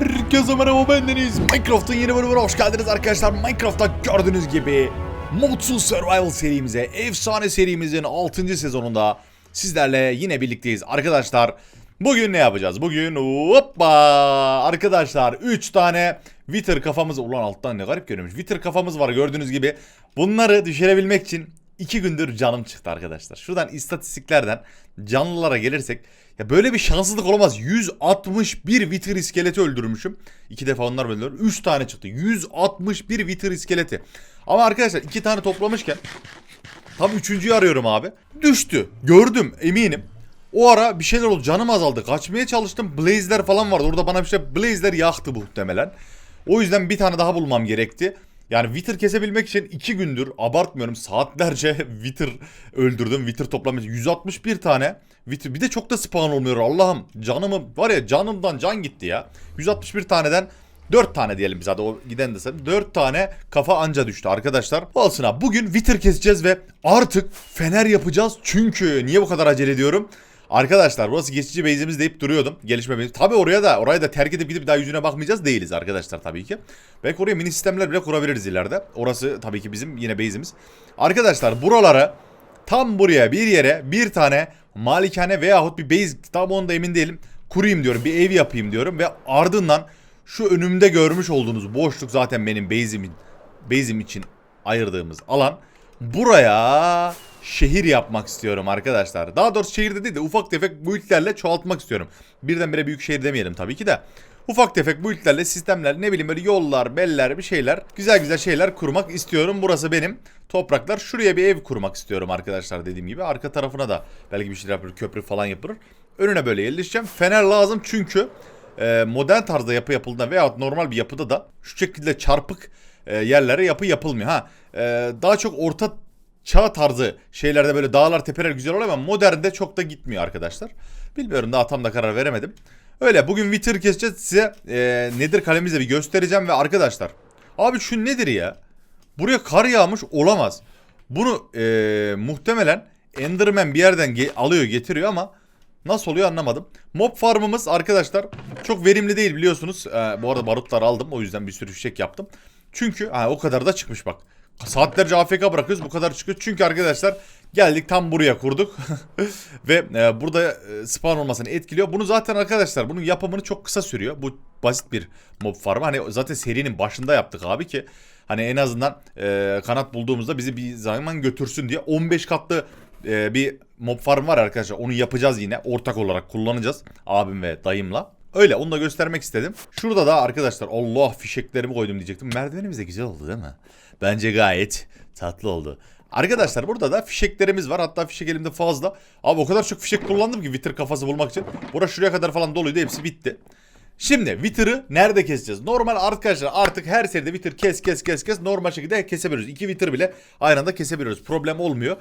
Herkese merhaba bendeniz. Minecraft'ın yeni bölümüne hoş geldiniz arkadaşlar. Minecraft'ta gördüğünüz gibi Modsuz Survival serimize, efsane serimizin 6. sezonunda sizlerle yine birlikteyiz. Arkadaşlar bugün ne yapacağız? Bugün hoppa arkadaşlar 3 tane Wither kafamız ulan alttan ne garip görünmüş. Wither kafamız var gördüğünüz gibi. Bunları düşürebilmek için 2 gündür canım çıktı arkadaşlar. Şuradan istatistiklerden canlılara gelirsek ya böyle bir şanssızlık olamaz. 161 Wither iskeleti öldürmüşüm. İki defa onlar öldürüyorum. 3 tane çıktı. 161 Wither iskeleti. Ama arkadaşlar iki tane toplamışken tam üçüncüyü arıyorum abi. Düştü. Gördüm eminim. O ara bir şeyler oldu. Canım azaldı. Kaçmaya çalıştım. Blaze'ler falan vardı. Orada bana bir şey Blaze'ler yaktı muhtemelen. O yüzden bir tane daha bulmam gerekti. Yani Wither kesebilmek için 2 gündür abartmıyorum saatlerce Wither öldürdüm. Wither toplamış 161 tane Wither. Bir de çok da spawn olmuyor Allah'ım. Canımı var ya canımdan can gitti ya. 161 taneden 4 tane diyelim biz hadi o giden de sen. 4 tane kafa anca düştü arkadaşlar. Olsun abi bugün Wither keseceğiz ve artık fener yapacağız. Çünkü niye bu kadar acele ediyorum? Arkadaşlar burası geçici base'imiz deyip duruyordum. Gelişme base. Tabi oraya da orayı da terk edip gidip daha yüzüne bakmayacağız değiliz arkadaşlar tabii ki. Belki oraya mini sistemler bile kurabiliriz ileride. Orası tabii ki bizim yine base'imiz. Arkadaşlar buralara tam buraya bir yere bir tane malikane veyahut bir base tam onda emin değilim. Kurayım diyorum bir ev yapayım diyorum ve ardından şu önümde görmüş olduğunuz boşluk zaten benim base'imin base'im için ayırdığımız alan. Buraya şehir yapmak istiyorum arkadaşlar. Daha doğrusu şehirde değil de ufak tefek build'lerle çoğaltmak istiyorum. Birdenbire büyük şehir demeyelim tabii ki de. Ufak tefek build'lerle sistemler ne bileyim böyle yollar, beller bir şeyler güzel güzel şeyler kurmak istiyorum. Burası benim topraklar. Şuraya bir ev kurmak istiyorum arkadaşlar dediğim gibi. Arka tarafına da belki bir şeyler yapılır, köprü falan yapılır. Önüne böyle yerleşeceğim. Fener lazım çünkü e, modern tarzda yapı yapıldığında veyahut normal bir yapıda da şu şekilde çarpık e, yerlere yapı yapılmıyor. Ha e, daha çok orta çağ tarzı şeylerde böyle dağlar tepeler güzel oluyor ama modernde çok da gitmiyor arkadaşlar. Bilmiyorum daha tam da karar veremedim. Öyle bugün Wither keseceğiz size e, nedir kalemimizle bir göstereceğim ve arkadaşlar. Abi şu nedir ya? Buraya kar yağmış olamaz. Bunu e, muhtemelen Enderman bir yerden ge- alıyor getiriyor ama nasıl oluyor anlamadım. Mob farmımız arkadaşlar çok verimli değil biliyorsunuz. E, bu arada barutlar aldım o yüzden bir sürü fişek yaptım. Çünkü ha, o kadar da çıkmış bak. Saatlerce AFK bırakıyoruz bu kadar çıkıyor. Çünkü arkadaşlar geldik tam buraya kurduk. Ve e, burada e, spawn olmasını etkiliyor. Bunu zaten arkadaşlar bunun yapımını çok kısa sürüyor. Bu basit bir mob farmı. Hani zaten serinin başında yaptık abi ki. Hani en azından e, kanat bulduğumuzda bizi bir zaman götürsün diye 15 katlı e, bir mob farm var arkadaşlar. Onu yapacağız yine. Ortak olarak kullanacağız. Abim ve dayımla. Öyle onu da göstermek istedim. Şurada da arkadaşlar Allah fişeklerimi koydum diyecektim. Merdivenimiz de güzel oldu değil mi? Bence gayet tatlı oldu. Arkadaşlar burada da fişeklerimiz var. Hatta fişek elimde fazla. Abi o kadar çok fişek kullandım ki Wither kafası bulmak için. Burası şuraya kadar falan doluydu. Hepsi bitti. Şimdi Wither'ı nerede keseceğiz? Normal arkadaşlar artık her seride Wither kes kes kes kes normal şekilde kesebiliyoruz. İki Wither bile aynı anda kesebiliyoruz. Problem olmuyor.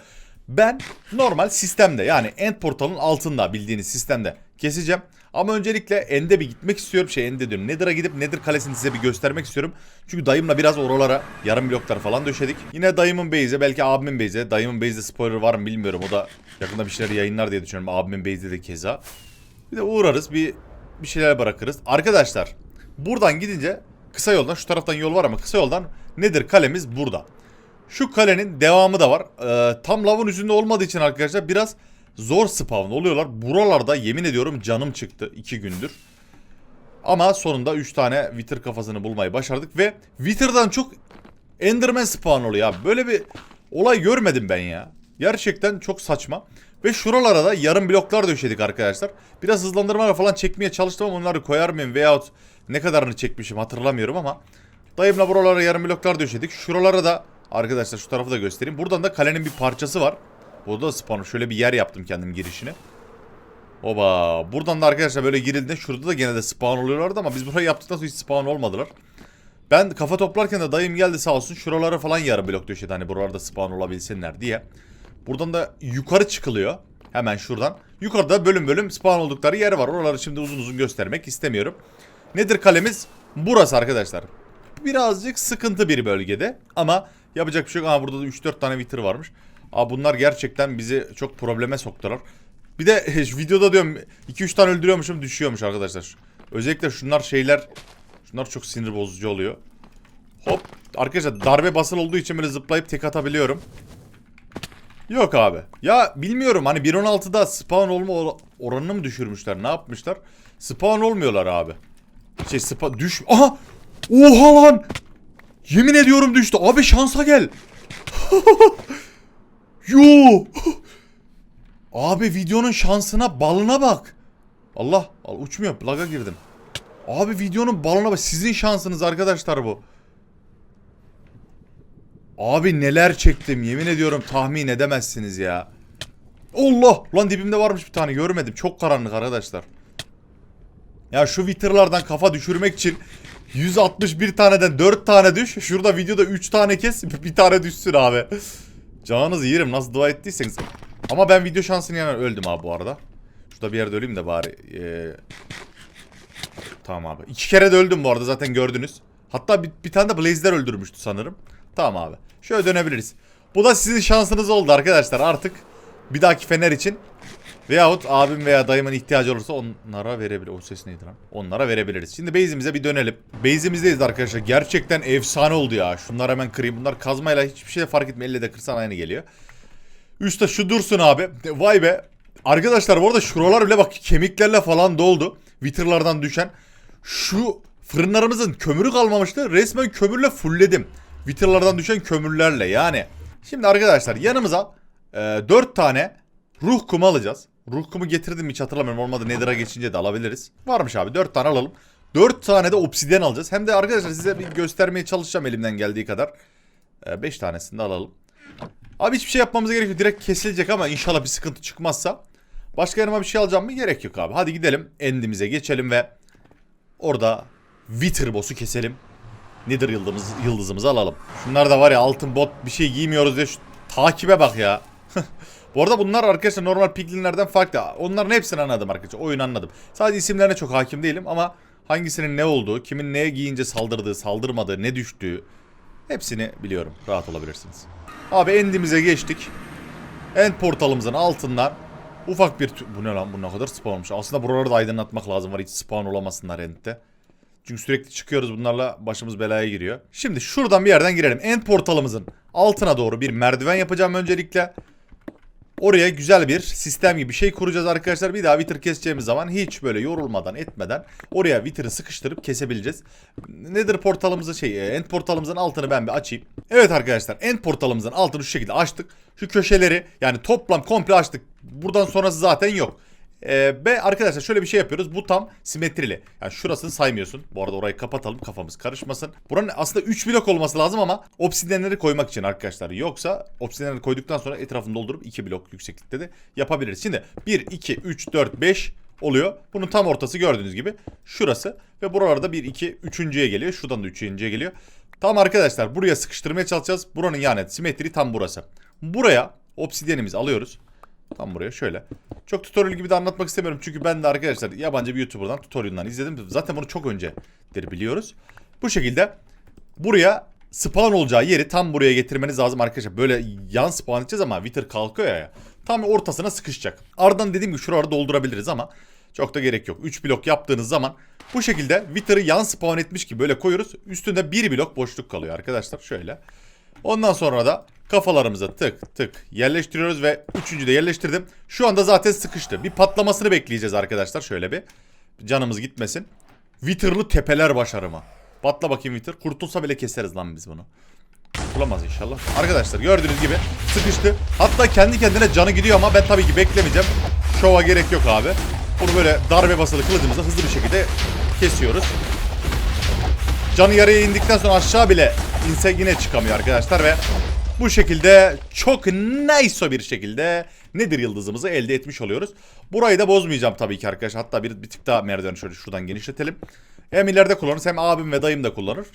Ben normal sistemde yani end portalın altında bildiğiniz sistemde keseceğim. Ama öncelikle End'e bir gitmek istiyorum. Şey End'e diyorum. Nether'a gidip Nether kalesini size bir göstermek istiyorum. Çünkü dayımla biraz oralara yarım bloklar falan döşedik. Yine dayımın base'e belki abimin base'e. Dayımın base'de spoiler var mı bilmiyorum. O da yakında bir şeyler yayınlar diye düşünüyorum. Abimin base'de de keza. Bir de uğrarız bir bir şeyler bırakırız. Arkadaşlar buradan gidince kısa yoldan şu taraftan yol var ama kısa yoldan nedir kalemiz burada. Şu kalenin devamı da var. Ee, tam lavın üstünde olmadığı için arkadaşlar biraz zor spawn oluyorlar. Buralarda yemin ediyorum canım çıktı 2 gündür. Ama sonunda 3 tane Wither kafasını bulmayı başardık ve Wither'dan çok Enderman spawn oluyor abi. Böyle bir olay görmedim ben ya. Gerçekten çok saçma. Ve şuralara da yarım bloklar döşedik arkadaşlar. Biraz hızlandırmalar falan çekmeye çalıştım ama onları koyar mıyım veyahut ne kadarını çekmişim hatırlamıyorum ama dayımla buralara yarım bloklar döşedik. Şuralara da arkadaşlar şu tarafı da göstereyim. Buradan da kalenin bir parçası var. Burada da spawn. Şöyle bir yer yaptım kendim girişini. Oba. Buradan da arkadaşlar böyle girildiğinde şurada da gene de spawn oluyorlardı ama biz burayı yaptıktan sonra hiç spawn olmadılar. Ben kafa toplarken de dayım geldi sağ olsun şuralara falan yarım blok döşedi hani buralarda spawn olabilsinler diye. Buradan da yukarı çıkılıyor. Hemen şuradan. Yukarıda bölüm bölüm spawn oldukları yer var. Oraları şimdi uzun uzun göstermek istemiyorum. Nedir kalemiz? Burası arkadaşlar. Birazcık sıkıntı bir bölgede ama yapacak bir şey yok. Aa burada da 3-4 tane Wither varmış. Aa bunlar gerçekten bizi çok probleme soktular. Bir de videoda diyorum 2-3 tane öldürüyormuşum düşüyormuş arkadaşlar. Özellikle şunlar şeyler şunlar çok sinir bozucu oluyor. Hop arkadaşlar darbe basıl olduğu için böyle zıplayıp tek atabiliyorum. Yok abi. Ya bilmiyorum hani 1.16'da spawn olma or- oranını mı düşürmüşler ne yapmışlar? Spawn olmuyorlar abi. Şey spa düş... Aha! Oha lan! Yemin ediyorum düştü. Abi şansa gel. Yo! Abi videonun şansına balına bak. Allah, al uçmuyor. Laga girdim. Abi videonun balına bak. Sizin şansınız arkadaşlar bu. Abi neler çektim yemin ediyorum tahmin edemezsiniz ya. Allah! Lan dibimde varmış bir tane görmedim. Çok karanlık arkadaşlar. Ya şu Wither'lardan kafa düşürmek için 161 taneden 4 tane düş. Şurada videoda 3 tane kes. Bir tane düşsün abi. Canınızı yerim nasıl dua ettiyseniz. Ama ben video şansını yani öldüm abi bu arada. Şurada bir yerde öleyim de bari. Ee... Tamam abi. İki kere de öldüm bu arada zaten gördünüz. Hatta bir, bir tane de Blaze'ler öldürmüştü sanırım. Tamam abi. Şöyle dönebiliriz. Bu da sizin şansınız oldu arkadaşlar artık. Bir dahaki Fener için. Veyahut abim veya dayımın ihtiyacı olursa onlara verebilir. O ses neydi lan? Onlara verebiliriz. Şimdi base'imize bir dönelim. Base'imizdeyiz arkadaşlar. Gerçekten efsane oldu ya. Şunları hemen kırayım. Bunlar kazmayla hiçbir şey fark etmiyor. Elle de kırsan aynı geliyor. Üstte şu dursun abi. Vay be. Arkadaşlar bu arada şuralar bile bak kemiklerle falan doldu. Wither'lardan düşen. Şu fırınlarımızın kömürü kalmamıştı. Resmen kömürle fullledim. Wither'lardan düşen kömürlerle yani. Şimdi arkadaşlar yanımıza e, 4 tane ruh kumu alacağız. Ruh kumu getirdim hiç hatırlamıyorum. Olmadı Nether'a geçince de alabiliriz. Varmış abi 4 tane alalım. 4 tane de obsidyen alacağız. Hem de arkadaşlar size bir göstermeye çalışacağım elimden geldiği kadar. 5 tanesini de alalım. Abi hiçbir şey yapmamıza gerek yok. Direkt kesilecek ama inşallah bir sıkıntı çıkmazsa. Başka yanıma bir şey alacağım mı? Gerek yok abi. Hadi gidelim. Endimize geçelim ve orada Wither boss'u keselim. Nether yıldızımız, yıldızımızı alalım. Şunlar da var ya altın bot bir şey giymiyoruz diye şu takibe bak ya. Bu arada bunlar arkadaşlar normal piglinlerden farklı. Onların hepsini anladım arkadaşlar. Oyun anladım. Sadece isimlerine çok hakim değilim ama hangisinin ne olduğu, kimin neye giyince saldırdığı, saldırmadığı, ne düştüğü hepsini biliyorum. Rahat olabilirsiniz. Abi endimize geçtik. End portalımızın altından ufak bir... Bu ne lan? Bu ne kadar spawn olmuş. Aslında buraları da aydınlatmak lazım var. Hiç spawn olamasınlar endte. Çünkü sürekli çıkıyoruz bunlarla başımız belaya giriyor. Şimdi şuradan bir yerden girelim. End portalımızın altına doğru bir merdiven yapacağım öncelikle. Oraya güzel bir sistem gibi bir şey kuracağız arkadaşlar. Bir daha Wither keseceğimiz zaman hiç böyle yorulmadan etmeden oraya Wither'ı sıkıştırıp kesebileceğiz. Nedir portalımızı şey e, end portalımızın altını ben bir açayım. Evet arkadaşlar end portalımızın altını şu şekilde açtık. Şu köşeleri yani toplam komple açtık. Buradan sonrası zaten yok. Ee, ve arkadaşlar şöyle bir şey yapıyoruz. Bu tam simetrili. Yani şurasını saymıyorsun. Bu arada orayı kapatalım kafamız karışmasın. Buranın aslında 3 blok olması lazım ama obsidyenleri koymak için arkadaşlar. Yoksa obsidyenleri koyduktan sonra etrafını doldurup 2 blok yükseklikte de yapabiliriz. Şimdi 1, 2, 3, 4, 5 oluyor. Bunun tam ortası gördüğünüz gibi şurası. Ve buralarda 1, 2, 3.ye geliyor. Şuradan da 3.ye geliyor. Tam arkadaşlar buraya sıkıştırmaya çalışacağız. Buranın yani simetri tam burası. Buraya obsidyenimizi alıyoruz. Tam buraya şöyle. Çok tutorial gibi de anlatmak istemiyorum. Çünkü ben de arkadaşlar yabancı bir YouTuber'dan tutorial'dan izledim. Zaten bunu çok öncedir biliyoruz. Bu şekilde buraya spawn olacağı yeri tam buraya getirmeniz lazım arkadaşlar. Böyle yan spawn edeceğiz ama Wither kalkıyor ya. Tam ortasına sıkışacak. Ardından dediğim gibi şuraları doldurabiliriz ama çok da gerek yok. 3 blok yaptığınız zaman bu şekilde Wither'ı yan spawn etmiş gibi böyle koyuyoruz. Üstünde 1 blok boşluk kalıyor arkadaşlar. Şöyle. Ondan sonra da kafalarımıza tık tık yerleştiriyoruz ve üçüncü de yerleştirdim. Şu anda zaten sıkıştı. Bir patlamasını bekleyeceğiz arkadaşlar şöyle bir. Canımız gitmesin. Wither'lı tepeler başarımı. Patla bakayım Wither. Kurtulsa bile keseriz lan biz bunu. Kurtulamaz inşallah. Arkadaşlar gördüğünüz gibi sıkıştı. Hatta kendi kendine canı gidiyor ama ben tabii ki beklemeyeceğim. Şova gerek yok abi. Bunu böyle darbe basılı kılıcımızla hızlı bir şekilde kesiyoruz. Canı yarıya indikten sonra aşağı bile inse yine çıkamıyor arkadaşlar ve bu şekilde çok nice bir şekilde nedir yıldızımızı elde etmiş oluyoruz. Burayı da bozmayacağım tabii ki arkadaşlar. Hatta bir, bir tık daha merdiveni şöyle şuradan genişletelim. Hem ileride kullanırız hem abim ve dayım da kullanır.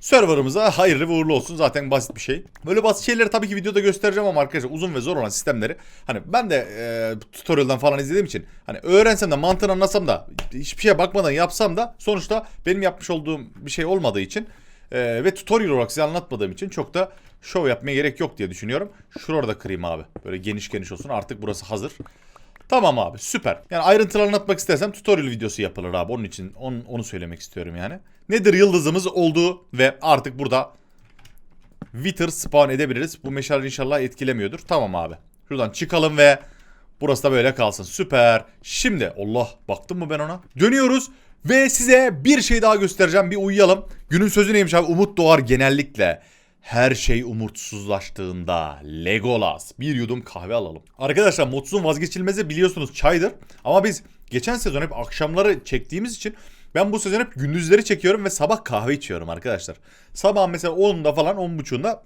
Serverımıza hayırlı ve uğurlu olsun. Zaten basit bir şey. Böyle basit şeyleri tabii ki videoda göstereceğim ama arkadaşlar uzun ve zor olan sistemleri hani ben de e, tutorial'dan falan izlediğim için hani öğrensem de mantığını anlasam da hiçbir şeye bakmadan yapsam da sonuçta benim yapmış olduğum bir şey olmadığı için e, ve tutorial olarak size anlatmadığım için çok da şov yapmaya gerek yok diye düşünüyorum. Şurada da kırayım abi. Böyle geniş geniş olsun. Artık burası hazır. Tamam abi süper. Yani ayrıntılarını anlatmak istersem tutorial videosu yapılır abi. Onun için onu, onu söylemek istiyorum yani. Nedir yıldızımız olduğu ve artık burada Wither spawn edebiliriz. Bu meşale inşallah etkilemiyordur. Tamam abi. Şuradan çıkalım ve burası da böyle kalsın. Süper. Şimdi Allah baktım mı ben ona? Dönüyoruz ve size bir şey daha göstereceğim. Bir uyuyalım. Günün sözü neymiş abi? Umut doğar genellikle. Her şey umutsuzlaştığında Legolas bir yudum kahve alalım. Arkadaşlar mutsuzun vazgeçilmezi biliyorsunuz çaydır. Ama biz geçen sezon hep akşamları çektiğimiz için ben bu sezon hep gündüzleri çekiyorum ve sabah kahve içiyorum arkadaşlar. Sabah mesela 10'da falan 10.30'da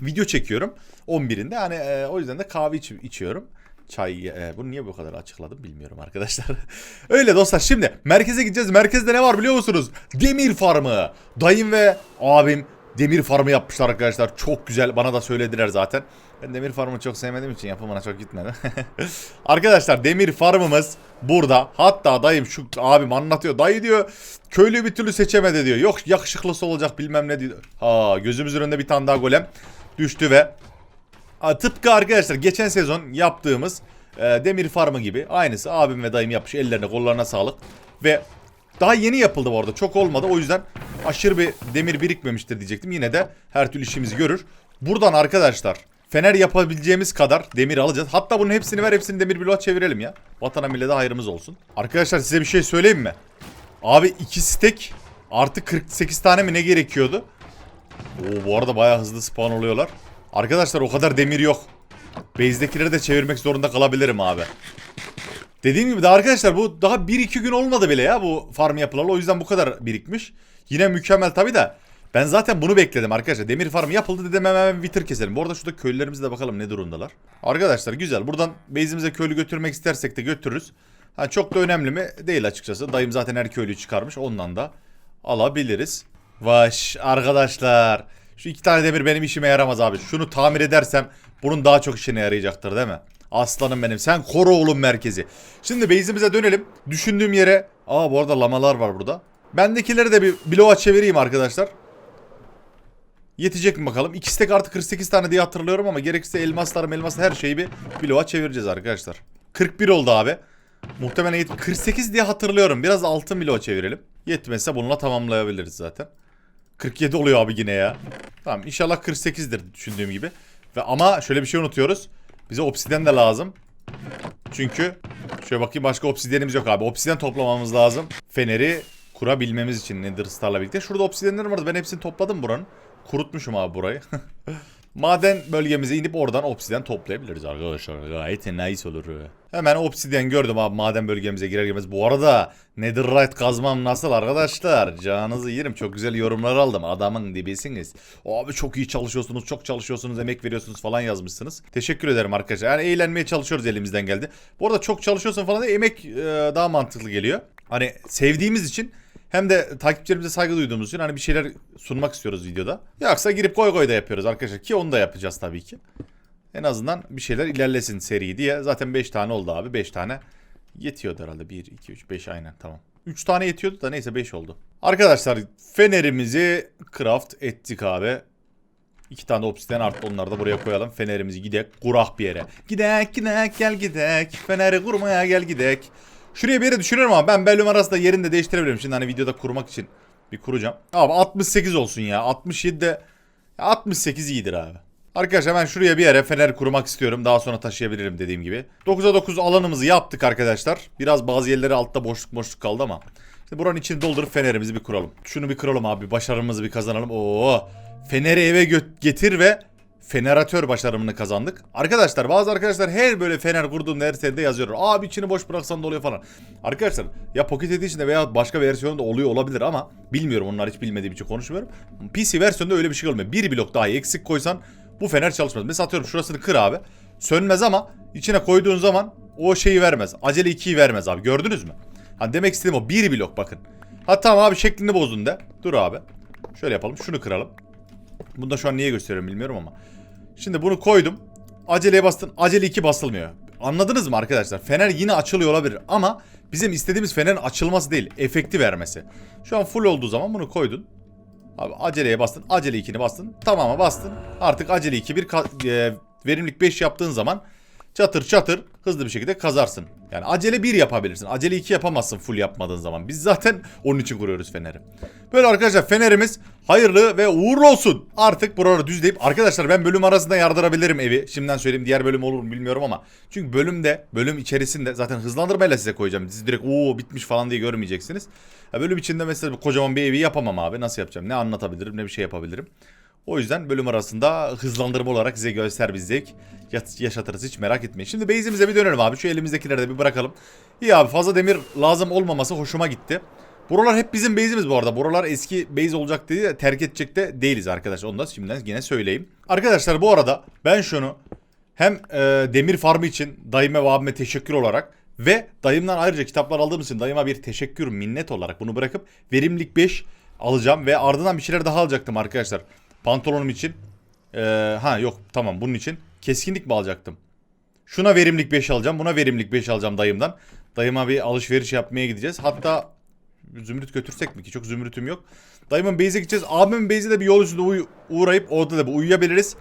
video çekiyorum. 11'inde yani e, o yüzden de kahve iç- içiyorum. Çay, e, bunu niye bu kadar açıkladım bilmiyorum arkadaşlar. Öyle dostlar şimdi merkeze gideceğiz. Merkezde ne var biliyor musunuz? Demir farmı. Dayım ve abim demir farmı yapmışlar arkadaşlar. Çok güzel bana da söylediler zaten. Ben demir farmı çok sevmediğim için yapımına çok gitmedi. arkadaşlar demir farmımız burada. Hatta dayım şu abim anlatıyor. Dayı diyor köylü bir türlü seçemedi diyor. Yok yakışıklısı olacak bilmem ne diyor. Ha gözümüzün önünde bir tane daha golem düştü ve Tıpkı arkadaşlar geçen sezon yaptığımız e, demir farmı gibi aynısı abim ve dayım yapmış ellerine kollarına sağlık ve daha yeni yapıldı bu arada çok olmadı o yüzden aşırı bir demir birikmemiştir diyecektim yine de her türlü işimizi görür. Buradan arkadaşlar fener yapabileceğimiz kadar demir alacağız. Hatta bunun hepsini ver hepsini demir bloğa çevirelim ya. Vatana millete hayrımız olsun. Arkadaşlar size bir şey söyleyeyim mi? Abi iki stek artı 48 tane mi ne gerekiyordu? Oo, bu arada bayağı hızlı spawn oluyorlar. Arkadaşlar o kadar demir yok. Base'dekileri de çevirmek zorunda kalabilirim abi. Dediğim gibi de arkadaşlar bu daha 1-2 gün olmadı bile ya bu farm yapılalı. O yüzden bu kadar birikmiş. Yine mükemmel tabi de. Ben zaten bunu bekledim arkadaşlar. Demir farm yapıldı dedim hemen bitir keselim. Bu arada şurada köylülerimize de bakalım ne durumdalar. Arkadaşlar güzel. Buradan base'imize köylü götürmek istersek de götürürüz. Ha, çok da önemli mi? Değil açıkçası. Dayım zaten her köylüyü çıkarmış. Ondan da alabiliriz. Vaş arkadaşlar. Şu iki tane demir benim işime yaramaz abi. Şunu tamir edersem bunun daha çok işine yarayacaktır değil mi? Aslanım benim. Sen koru oğlum merkezi. Şimdi base'imize dönelim. Düşündüğüm yere... Aa bu arada lamalar var burada. Bendekileri de bir bloğa çevireyim arkadaşlar. Yetecek mi bakalım? İkisi tek artı 48 tane diye hatırlıyorum ama gerekirse elmaslar elmaslar her şeyi bir bloğa çevireceğiz arkadaşlar. 41 oldu abi. Muhtemelen yet- 48 diye hatırlıyorum. Biraz altın bloğa çevirelim. Yetmezse bununla tamamlayabiliriz zaten. 47 oluyor abi yine ya. Tamam inşallah 48'dir düşündüğüm gibi. Ve ama şöyle bir şey unutuyoruz. Bize obsiden de lazım. Çünkü şöyle bakayım başka obsidiyenimiz yok abi. Obsiden toplamamız lazım. Feneri kurabilmemiz için Nether Star'la birlikte. Şurada obsidenler vardı. Ben hepsini topladım buranın. Kurutmuşum abi burayı. Maden bölgemize inip oradan obsidyen toplayabiliriz arkadaşlar. Gayet nice olur. Hemen obsidyen gördüm abi maden bölgemize girer girmez. Bu arada Netherite kazmam nasıl arkadaşlar? Canınızı yerim. Çok güzel yorumlar aldım. Adamın dibisiniz. Abi çok iyi çalışıyorsunuz, çok çalışıyorsunuz, emek veriyorsunuz falan yazmışsınız. Teşekkür ederim arkadaşlar. Yani eğlenmeye çalışıyoruz elimizden geldi. Bu arada çok çalışıyorsun falan da emek e, daha mantıklı geliyor. Hani sevdiğimiz için hem de takipçilerimize saygı duyduğumuz için hani bir şeyler sunmak istiyoruz videoda. Yoksa girip koy koy da yapıyoruz arkadaşlar ki onu da yapacağız tabii ki. En azından bir şeyler ilerlesin seri diye. Zaten 5 tane oldu abi. 5 tane yetiyordu herhalde. 1, 2, 3, 5 aynen tamam. 3 tane yetiyordu da neyse 5 oldu. Arkadaşlar fenerimizi craft ettik abi. İki tane de obsidian arttı onları da buraya koyalım. Fenerimizi gidek kurak bir yere. Gidek gidek gel gidek. Feneri kurmaya gel gidek. Şuraya bir yere düşürüyorum ama ben bölüm arasında yerini de değiştirebilirim. Şimdi hani videoda kurmak için bir kuracağım. Abi 68 olsun ya. 67 de 68 iyidir abi. Arkadaşlar ben şuraya bir yere fener kurmak istiyorum. Daha sonra taşıyabilirim dediğim gibi. 9'a 9 alanımızı yaptık arkadaşlar. Biraz bazı yerleri altta boşluk boşluk kaldı ama. İşte buranın içini doldurup fenerimizi bir kuralım. Şunu bir kuralım abi. Başarımızı bir kazanalım. Oo. Feneri eve gö- getir ve feneratör başarımını kazandık. Arkadaşlar bazı arkadaşlar her böyle fener kurduğumda her seride yazıyorlar. Abi içini boş bıraksan da oluyor falan. Arkadaşlar ya Pocket Edition'da veya başka versiyonda oluyor olabilir ama bilmiyorum onlar hiç bilmediğim için konuşmuyorum. PC versiyonda öyle bir şey olmuyor. Bir blok daha eksik koysan bu fener çalışmaz. Mesela atıyorum şurasını kır abi. Sönmez ama içine koyduğun zaman o şeyi vermez. Acele 2'yi vermez abi. Gördünüz mü? Hani demek istediğim o bir blok bakın. Ha tamam abi şeklini bozdun de. Dur abi. Şöyle yapalım. Şunu kıralım. Bunu da şu an niye gösteriyorum bilmiyorum ama. Şimdi bunu koydum. Aceleye bastın. Acele 2 basılmıyor. Anladınız mı arkadaşlar? Fener yine açılıyor olabilir ama bizim istediğimiz fenerin açılması değil, efekti vermesi. Şu an full olduğu zaman bunu koydun. Abi aceleye bastın, acele 2'ni bastın, tamama bastın. Artık acele 2 bir e, verimlilik 5 yaptığın zaman çatır çatır hızlı bir şekilde kazarsın. Yani acele bir yapabilirsin. Acele iki yapamazsın full yapmadığın zaman. Biz zaten onun için kuruyoruz feneri. Böyle arkadaşlar fenerimiz hayırlı ve uğurlu olsun. Artık buraları düzleyip arkadaşlar ben bölüm arasında yardırabilirim evi. Şimdiden söyleyeyim diğer bölüm olur mu bilmiyorum ama. Çünkü bölümde bölüm içerisinde zaten hızlandırmayla size koyacağım. Siz direkt ooo bitmiş falan diye görmeyeceksiniz. Ya bölüm içinde mesela kocaman bir evi yapamam abi. Nasıl yapacağım? Ne anlatabilirim ne bir şey yapabilirim. O yüzden bölüm arasında hızlandırma olarak size göster yat- yaşatırız hiç merak etmeyin. Şimdi base'imize bir dönelim abi. Şu elimizdekileri de bir bırakalım. İyi abi fazla demir lazım olmaması hoşuma gitti. Buralar hep bizim base'imiz bu arada. Buralar eski base olacak dedi de terk edecek de değiliz arkadaşlar. Onu da şimdiden yine söyleyeyim. Arkadaşlar bu arada ben şunu hem e, demir farmı için dayıma ve abime teşekkür olarak ve dayımdan ayrıca kitaplar aldığım için dayıma bir teşekkür minnet olarak bunu bırakıp verimlilik 5 alacağım ve ardından bir şeyler daha alacaktım arkadaşlar. Pantolonum için. E, ha yok tamam bunun için. Keskinlik mi alacaktım? Şuna verimlilik 5 alacağım. Buna verimlilik 5 alacağım dayımdan. Dayıma bir alışveriş yapmaya gideceğiz. Hatta zümrüt götürsek mi ki? Çok zümrütüm yok. Dayımın base'e gideceğiz. Abimin base'e de bir yol üstünde uğrayıp orada da bir uyuyabiliriz.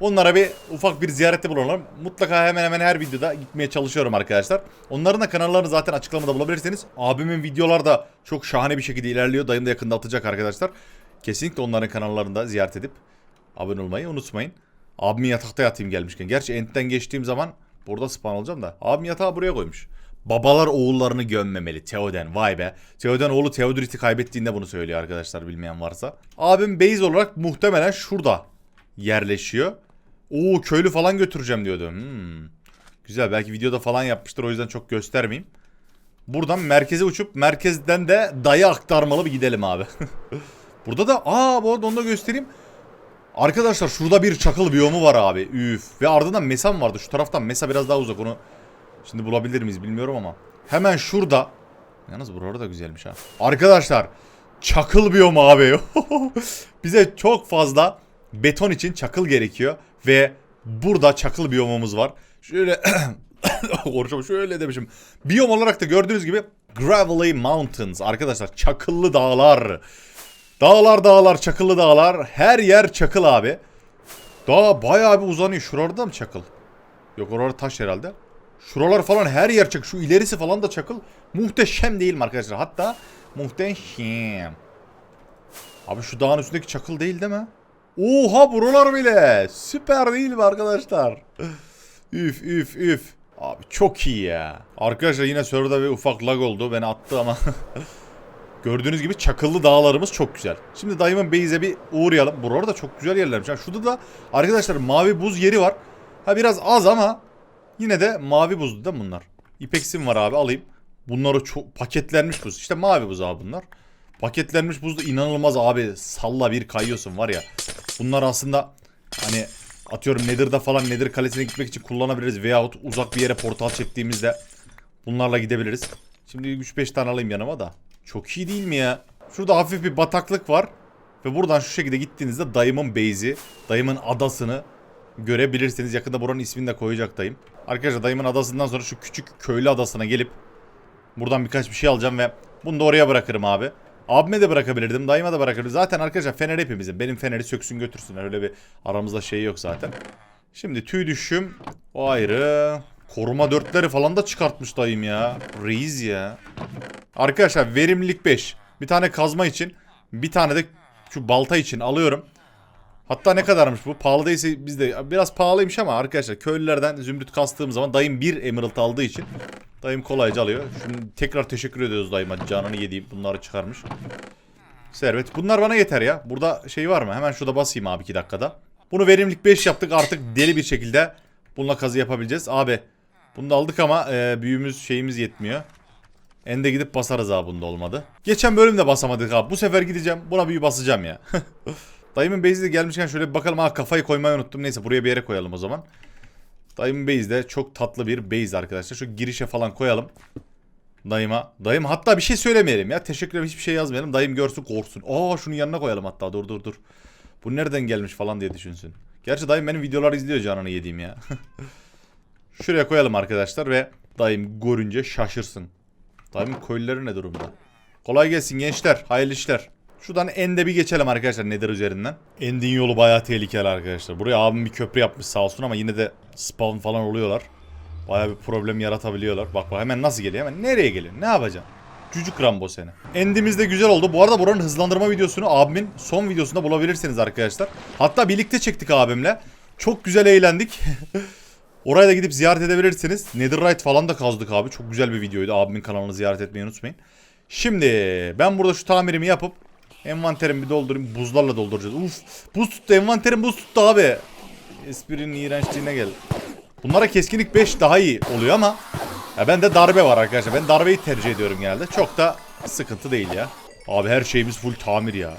Onlara bir ufak bir ziyarette bulunalım. Mutlaka hemen hemen her videoda gitmeye çalışıyorum arkadaşlar. Onların da kanallarını zaten açıklamada bulabilirsiniz. Abimin videolar da çok şahane bir şekilde ilerliyor. Dayım da yakında atacak arkadaşlar. Kesinlikle onların kanallarında ziyaret edip abone olmayı unutmayın. Abimin yatakta yatayım gelmişken. Gerçi entten geçtiğim zaman burada spawn olacağım da. Abim yatağı buraya koymuş. Babalar oğullarını gömmemeli. Theoden vay be. Theoden oğlu Theodorit'i kaybettiğinde bunu söylüyor arkadaşlar bilmeyen varsa. Abim base olarak muhtemelen şurada yerleşiyor. Oo köylü falan götüreceğim diyordu. Hmm. Güzel belki videoda falan yapmıştır o yüzden çok göstermeyeyim. Buradan merkeze uçup merkezden de dayı aktarmalı bir gidelim abi. Burada da aa bu arada onu da göstereyim. Arkadaşlar şurada bir çakıl biyomu var abi. Üf. Ve ardından Mesa vardı? Şu taraftan Mesa biraz daha uzak onu. Şimdi bulabilir miyiz bilmiyorum ama. Hemen şurada. Yalnız buraları da güzelmiş ha. Arkadaşlar çakıl biyomu abi. Bize çok fazla beton için çakıl gerekiyor. Ve burada çakıl biyomumuz var. Şöyle konuşalım şöyle demişim. Biyom olarak da gördüğünüz gibi Gravelly Mountains arkadaşlar çakıllı dağlar. Dağlar dağlar çakıllı dağlar. Her yer çakıl abi. Dağ bayağı bir uzanıyor. Şurada mı çakıl? Yok oralar taş herhalde. Şuralar falan her yer çakıl. Şu ilerisi falan da çakıl. Muhteşem değil mi arkadaşlar? Hatta muhteşem. Abi şu dağın üstündeki çakıl değil değil mi? Oha buralar bile. Süper değil mi arkadaşlar? üf üf üf. Abi çok iyi ya. Arkadaşlar yine serverda bir ufak lag oldu. Beni attı ama. Gördüğünüz gibi çakıllı dağlarımız çok güzel. Şimdi dayımın base'e bir uğrayalım. Buralar da çok güzel yerlermiş. Ha, şurada da arkadaşlar mavi buz yeri var. Ha biraz az ama yine de mavi buzdu değil mi bunlar? İpeksim var abi alayım. Bunları çok paketlenmiş buz. İşte mavi buz abi bunlar. Paketlenmiş buzda inanılmaz abi. Salla bir kayıyorsun var ya. Bunlar aslında hani atıyorum Nether'da falan Nether kalesine gitmek için kullanabiliriz. Veyahut uzak bir yere portal çektiğimizde bunlarla gidebiliriz. Şimdi 3-5 tane alayım yanıma da. Çok iyi değil mi ya? Şurada hafif bir bataklık var. Ve buradan şu şekilde gittiğinizde dayımın base'i, dayımın adasını görebilirsiniz. Yakında buranın ismini de koyacak dayım. Arkadaşlar dayımın adasından sonra şu küçük köylü adasına gelip buradan birkaç bir şey alacağım ve bunu da oraya bırakırım abi. Abime de bırakabilirdim, dayıma da bırakabilirdim. Zaten arkadaşlar fener hepimizin. Benim feneri söksün götürsünler. Öyle bir aramızda şey yok zaten. Şimdi tüy düşüm. O ayrı. Koruma dörtleri falan da çıkartmış dayım ya. Reis ya. Arkadaşlar verimlilik 5. Bir tane kazma için. Bir tane de şu balta için alıyorum. Hatta ne kadarmış bu? Pahalı değilse biz de biraz pahalıymış ama arkadaşlar köylülerden zümrüt kastığım zaman dayım bir emerald aldığı için dayım kolayca alıyor. Şimdi tekrar teşekkür ediyoruz dayıma canını yediğim bunları çıkarmış. Servet. Bunlar bana yeter ya. Burada şey var mı? Hemen şurada basayım abi 2 dakikada. Bunu verimlilik 5 yaptık artık deli bir şekilde bununla kazı yapabileceğiz. Abi bunu da aldık ama e, büyüğümüz şeyimiz yetmiyor. Ende gidip basarız abi bunda olmadı. Geçen bölümde basamadık abi. Bu sefer gideceğim. Buna büyü basacağım ya. Dayımın base'de gelmişken şöyle bir bakalım. Ha kafayı koymayı unuttum. Neyse buraya bir yere koyalım o zaman. Dayımın base'de çok tatlı bir base arkadaşlar. Şu girişe falan koyalım. Dayıma. Dayım hatta bir şey söylemeyelim ya. Teşekkür ederim hiçbir şey yazmayalım. Dayım görsün korksun. Aa şunu yanına koyalım hatta. Dur dur dur. Bu nereden gelmiş falan diye düşünsün. Gerçi dayım benim videoları izliyor canını yediğim ya. Şuraya koyalım arkadaşlar ve dayım görünce şaşırsın. Dayımın köylüleri ne durumda? Kolay gelsin gençler. Hayırlı işler. Şuradan End'e bir geçelim arkadaşlar Nether üzerinden. End'in yolu bayağı tehlikeli arkadaşlar. Buraya abim bir köprü yapmış sağ olsun ama yine de spawn falan oluyorlar. Baya bir problem yaratabiliyorlar. Bak bak hemen nasıl geliyor hemen nereye geliyor ne yapacaksın? Cücük Rambo seni. Endimiz de güzel oldu. Bu arada buranın hızlandırma videosunu abimin son videosunda bulabilirsiniz arkadaşlar. Hatta birlikte çektik abimle. Çok güzel eğlendik. Oraya da gidip ziyaret edebilirsiniz. Netherite falan da kazdık abi. Çok güzel bir videoydu. Abimin kanalını ziyaret etmeyi unutmayın. Şimdi ben burada şu tamirimi yapıp envanterimi bir doldurayım. Buzlarla dolduracağız. Uf buz tuttu. Envanterim buz tuttu abi. Esprinin iğrençliğine gel. Bunlara keskinlik 5 daha iyi oluyor ama ya bende darbe var arkadaşlar. Ben darbeyi tercih ediyorum genelde. Çok da sıkıntı değil ya. Abi her şeyimiz full tamir ya.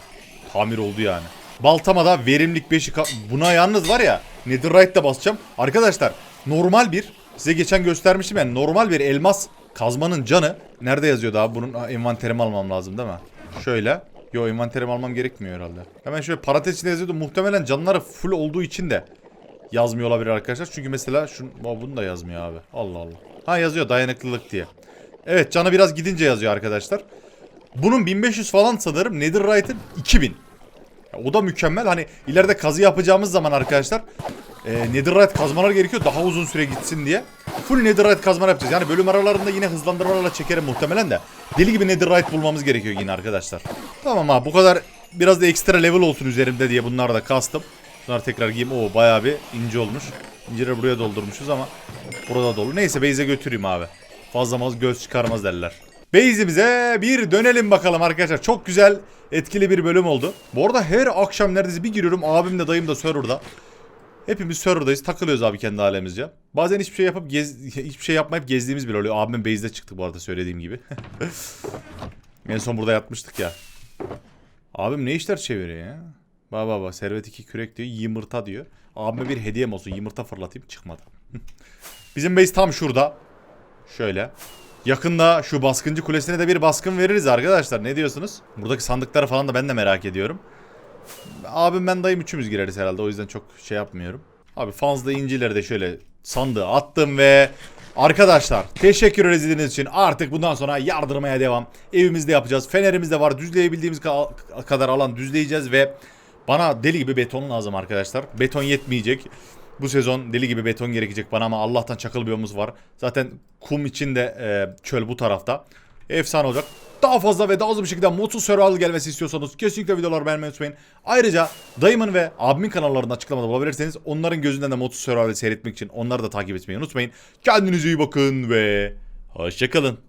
Tamir oldu yani. Baltama da verimlilik 5'i ka- buna yalnız var ya Netherite de basacağım. Arkadaşlar normal bir size geçen göstermiştim yani normal bir elmas kazmanın canı nerede yazıyordu abi bunun ha, envanterimi almam lazım değil mi? Şöyle. Yo envanterimi almam gerekmiyor herhalde. Hemen şöyle parantez içinde yazıyordu. Muhtemelen canları full olduğu için de yazmıyor olabilir arkadaşlar. Çünkü mesela şun, bunu da yazmıyor abi. Allah Allah. Ha yazıyor dayanıklılık diye. Evet canı biraz gidince yazıyor arkadaşlar. Bunun 1500 falan sanırım. Netherite'ın 2000. Ya o da mükemmel. Hani ileride kazı yapacağımız zaman arkadaşlar e, Netherite kazmalar gerekiyor. Daha uzun süre gitsin diye. Full Netherite kazmalar yapacağız. Yani bölüm aralarında yine hızlandırmalarla çekerim muhtemelen de. Deli gibi Netherite bulmamız gerekiyor yine arkadaşlar. Tamam abi bu kadar biraz da ekstra level olsun üzerimde diye bunları da kastım. Bunları tekrar giyeyim. Oo bayağı bir ince olmuş. İncileri buraya doldurmuşuz ama burada dolu. Neyse base'e götüreyim abi. Fazla maz göz çıkarmaz derler. Base'imize bir dönelim bakalım arkadaşlar. Çok güzel etkili bir bölüm oldu. Bu arada her akşam neredeyse bir giriyorum. Abim de dayım da serverda. Hepimiz serverdayız. Takılıyoruz abi kendi halimizce. Bazen hiçbir şey yapıp gez, hiçbir şey yapmayıp gezdiğimiz bile oluyor. Abimin base'de çıktık bu arada söylediğim gibi. en son burada yatmıştık ya. Abim ne işler çeviriyor ya? Baba baba servet 2 kürek diyor yumurta diyor. Abime bir hediyem olsun yumurta fırlatayım çıkmadı. Bizim base tam şurada. Şöyle. Yakında şu baskıncı kulesine de bir baskın veririz arkadaşlar. Ne diyorsunuz? Buradaki sandıkları falan da ben de merak ediyorum. Abim ben dayım üçümüz gireriz herhalde. O yüzden çok şey yapmıyorum. Abi fazla incileri de şöyle sandığa attım ve Arkadaşlar teşekkür edildiğiniz için artık bundan sonra yardırmaya devam. Evimizde yapacağız. Fenerimiz de var. Düzleyebildiğimiz ka- kadar alan düzleyeceğiz ve bana deli gibi beton lazım arkadaşlar. Beton yetmeyecek. Bu sezon deli gibi beton gerekecek bana ama Allah'tan çakıl biyomumuz var. Zaten kum içinde e, çöl bu tarafta. Efsane olacak. Daha fazla ve daha hızlı bir şekilde mutsuz survival gelmesi istiyorsanız kesinlikle videoları beğenmeyi unutmayın. Ayrıca dayımın ve abimin kanallarında açıklamada bulabilirseniz onların gözünden de mutsuz survival seyretmek için onları da takip etmeyi unutmayın. Kendinize iyi bakın ve hoşçakalın.